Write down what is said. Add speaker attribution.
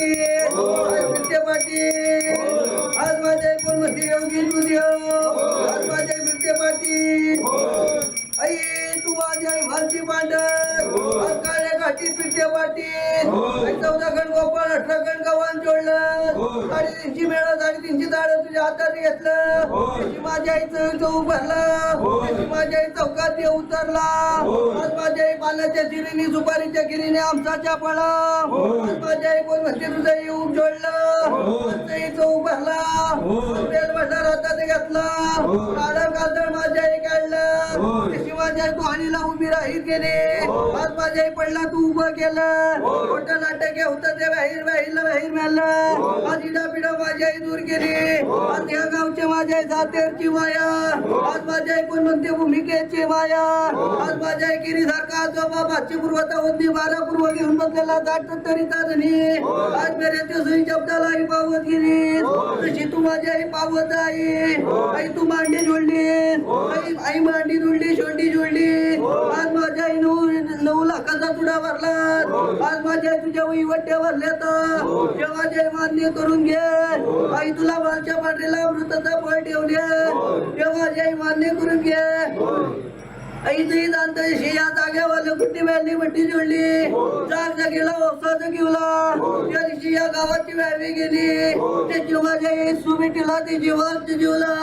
Speaker 1: पाटील आई विद्या पाटील. आज माझ्या एकूण मस्ती योगी तुझ्या. आज माझ्या विद्या पाटील. आई तू माझी आई पांडर. काळ्या घाटी पिठे पाटील. चौदा गण गोपाळ अठरा गण गव्हाण जोडलं. साडेतीनशे मेळा साडेतीनशे झाड तुझ्या हातात घेतलं. माझ्या आईचं चौक भरला. माझ्या आई चौकात उतरला. आज माझ्या पाल्याच्या चिरीने सुपारीच्या गिरीने आमचाच्या फळा आज माझ्या कोण म्हणते तुझं येऊन जोडलं. आज आई चौक भरला. बेल भंडार हातात घेतला. काळा माझ्या आई काढलं. उभी राहील गेली. आज माझ्या आई पडला तू उभं केलं. मोठं नाटक हे होतं ते बाहेर बाहेरला बाहेर मिळालं. आज इडा पिडा माझी आई दूर केली आज माझ्या जातेची जातेरची माया आज माझ्या आई म्हणते भूमिकेची माया. आज माझ्या आई गिरीसारखा आजोबा पाचशे पूर्वता होती बारा पूर्व घेऊन बसलेला जाट तरी धनी आज मेरे ते सुई शब्दाला ही पावत गेली. तशी तू माझी आई पावत आई आई तू मांडी जोडली. आई आई मांडी जोडली शोंडी जोडली. नऊ लाखाचा तुडा भरला. आज माझ्या तुझ्या वैवट्या भरल्या तर तेव्हा जय मान्य करून घे. आई तुला बालच्या पाठीला अमृताचा फळ ठेवले तेव्हा जय मान्य करून घे. तुझी जाणतशी या जागेवाले कुठे व्हॅली मट्टी जोडली. जाग जागेला ओसाचं घेऊला. त्या दिवशी या गावाची व्हॅली गेली. त्याची माझ्या सुमिटीला ते जीवात जीवला